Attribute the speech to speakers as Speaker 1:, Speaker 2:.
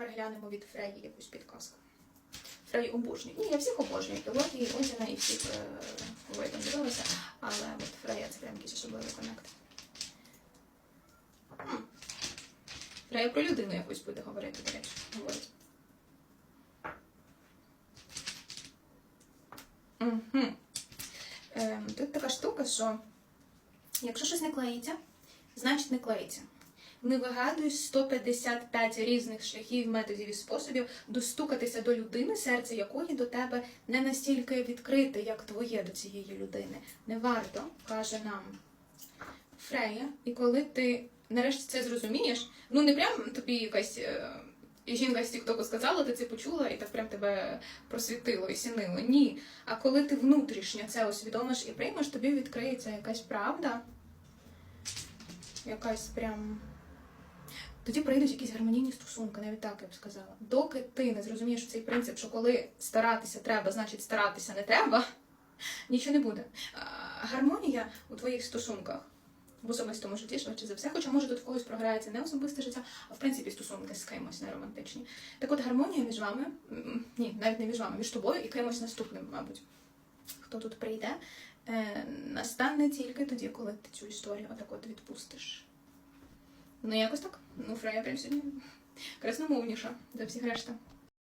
Speaker 1: переглянемо від Фреї якусь підказку. Фреї обожнюю. Ні, я всіх обожнюю. І Одіна, і всіх, е, кого я там дивилася. Але от Фрея це прям якийсь особливий коннект. Хм. Фрея про людину якусь буде говорити, до речі, говорить. Угу. Тут така штука, що якщо щось не клеїться, значить не клеїться. Не вигадуй 155 різних шляхів, методів і способів достукатися до людини, серце якої до тебе не настільки відкрите, як твоє до цієї людини. Не варто, каже нам Фрея, і коли ти нарешті це зрозумієш, ну не прям тобі якась е, жінка з Тіктоку сказала, ти це почула і так прям тебе просвітило і сінило. Ні. А коли ти внутрішньо це усвідомиш і приймеш, тобі відкриється якась правда, якась прям. Тоді прийдуть якісь гармонійні стосунки, навіть так я б сказала. Доки ти не зрозумієш цей принцип, що коли старатися треба, значить старатися не треба, нічого не буде. Гармонія у твоїх стосунках в особистому житті, швидше за все, хоча може в когось програється не особисте життя, а в принципі стосунки з кимось не романтичні. Так от гармонія між вами, ні, навіть не між вами, між тобою і кимось наступним, мабуть. Хто тут прийде, е, настане тільки тоді, коли ти цю історію отак от відпустиш. Ну, якось так. Ну, Фрея прям сьогодні красномовніша за всіх решта.